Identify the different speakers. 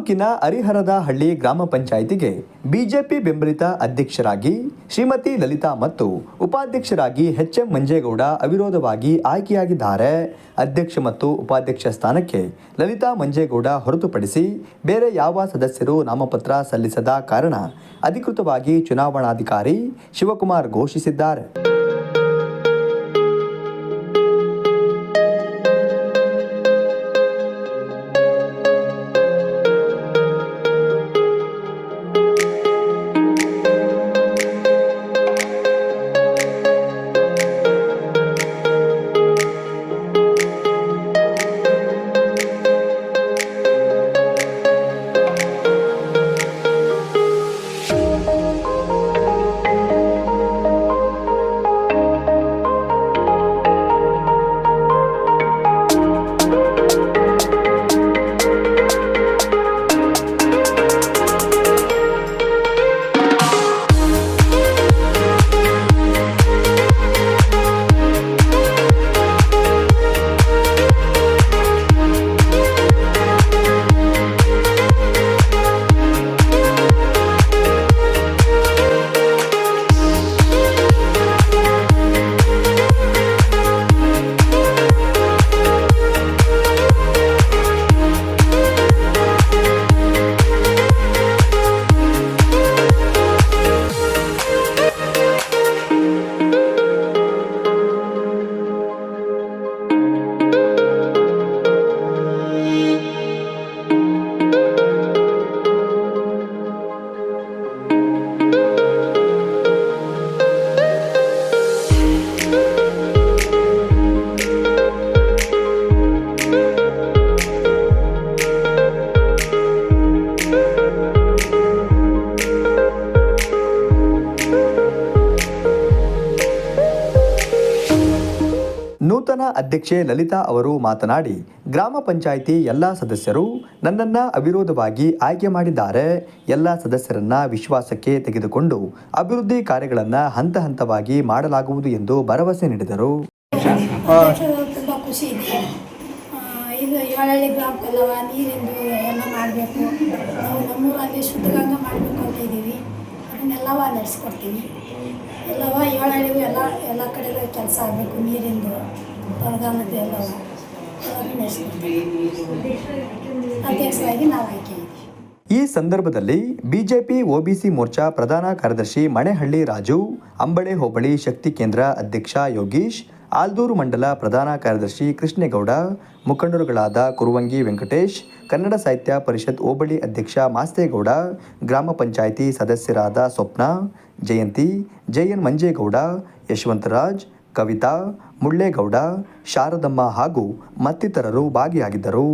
Speaker 1: ತಾಲೂಕಿನ ಹರಿಹರದ ಹಳ್ಳಿ ಗ್ರಾಮ ಪಂಚಾಯಿತಿಗೆ ಬಿಜೆಪಿ ಬೆಂಬಲಿತ ಅಧ್ಯಕ್ಷರಾಗಿ ಶ್ರೀಮತಿ ಲಲಿತಾ ಮತ್ತು ಉಪಾಧ್ಯಕ್ಷರಾಗಿ ಎಚ್ ಎಂ ಮಂಜೇಗೌಡ ಅವಿರೋಧವಾಗಿ ಆಯ್ಕೆಯಾಗಿದ್ದಾರೆ. ಅಧ್ಯಕ್ಷ ಮತ್ತು ಉಪಾಧ್ಯಕ್ಷ ಸ್ಥಾನಕ್ಕೆ ಲಲಿತಾ ಮಂಜೇಗೌಡ ಹೊರತುಪಡಿಸಿ ಬೇರೆ ಯಾವ ಸದಸ್ಯರು ನಾಮಪತ್ರ ಸಲ್ಲಿಸದ ಕಾರಣ ಅಧಿಕೃತವಾಗಿ ಚುನಾವಣಾಧಿಕಾರಿ ಶಿವಕುಮಾರ್ ಘೋಷಿಸಿದ್ದಾರೆ. ನೂತನ ಅಧ್ಯಕ್ಷೆ ಲಲಿತಾ ಅವರು ಮಾತನಾಡಿ, ಗ್ರಾಮ ಪಂಚಾಯಿತಿ ಎಲ್ಲ ಸದಸ್ಯರು ನನ್ನನ್ನ ಅವಿರೋಧವಾಗಿ ಆಯ್ಕೆ ಮಾಡಿದ್ದಾರೆ. ಎಲ್ಲ ಸದಸ್ಯರನ್ನ ವಿಶ್ವಾಸಕ್ಕೆ ತೆಗೆದುಕೊಂಡು ಅಭಿವೃದ್ಧಿ ಕಾರ್ಯಗಳನ್ನು ಹಂತ ಹಂತವಾಗಿ ಮಾಡಲಾಗುವುದು ಎಂದು ಭರವಸೆ ನೀಡಿದರು.
Speaker 2: ಎಲ್ಲವ ಏಳಹಳ್ಳಿಗೂ ಎಲ್ಲ ಎಲ್ಲ ಕಡೆಗೂ ಕೆಲಸ ಆಗಬೇಕು, ನೀರಿಂದು, ಬರಗಾಲದ್ದು ಎಲ್ಲವ. ಅಧ್ಯಕ್ಷರಾಗಿ ನಾವು ಆಯ್ಕೆ
Speaker 1: ಈ ಸಂದರ್ಭದಲ್ಲಿ ಬಿಜೆಪಿ, ಒಬಿಸಿ ಮೋರ್ಚಾ ಪ್ರಧಾನ ಕಾರ್ಯದರ್ಶಿ ಮಣೆಹಳ್ಳಿ ರಾಜು, ಅಂಬಳೆ ಹೋಬಳಿ ಶಕ್ತಿ ಕೇಂದ್ರ ಅಧ್ಯಕ್ಷ ಯೋಗೀಶ್ ಆಲ್ದೂರು ಮಂಡಲ ಪ್ರಧಾನ ಕಾರ್ಯದರ್ಶಿ ಕೃಷ್ಣೇಗೌಡ, ಮುಖಂಡರುಗಳಾದ ಕುರುವಂಗಿ ವೆಂಕಟೇಶ್, ಕನ್ನಡ ಸಾಹಿತ್ಯ ಪರಿಷತ್ ಹೋಬಳಿ ಅಧ್ಯಕ್ಷ ಮಾಸ್ತೇಗೌಡ, ಗ್ರಾಮ ಪಂಚಾಯಿತಿ ಸದಸ್ಯರಾದ ಸ್ವಪ್ನ, ಜಯಂತಿ, ಜೆಎನ್ ಮಂಜೇಗೌಡ, ಯಶವಂತರಾಜ್, ಕವಿತಾ, ಮುಳ್ಳೇಗೌಡ, ಶಾರದಮ್ಮ ಹಾಗೂ ಮತ್ತಿತರರು ಭಾಗಿಯಾಗಿದ್ದರು.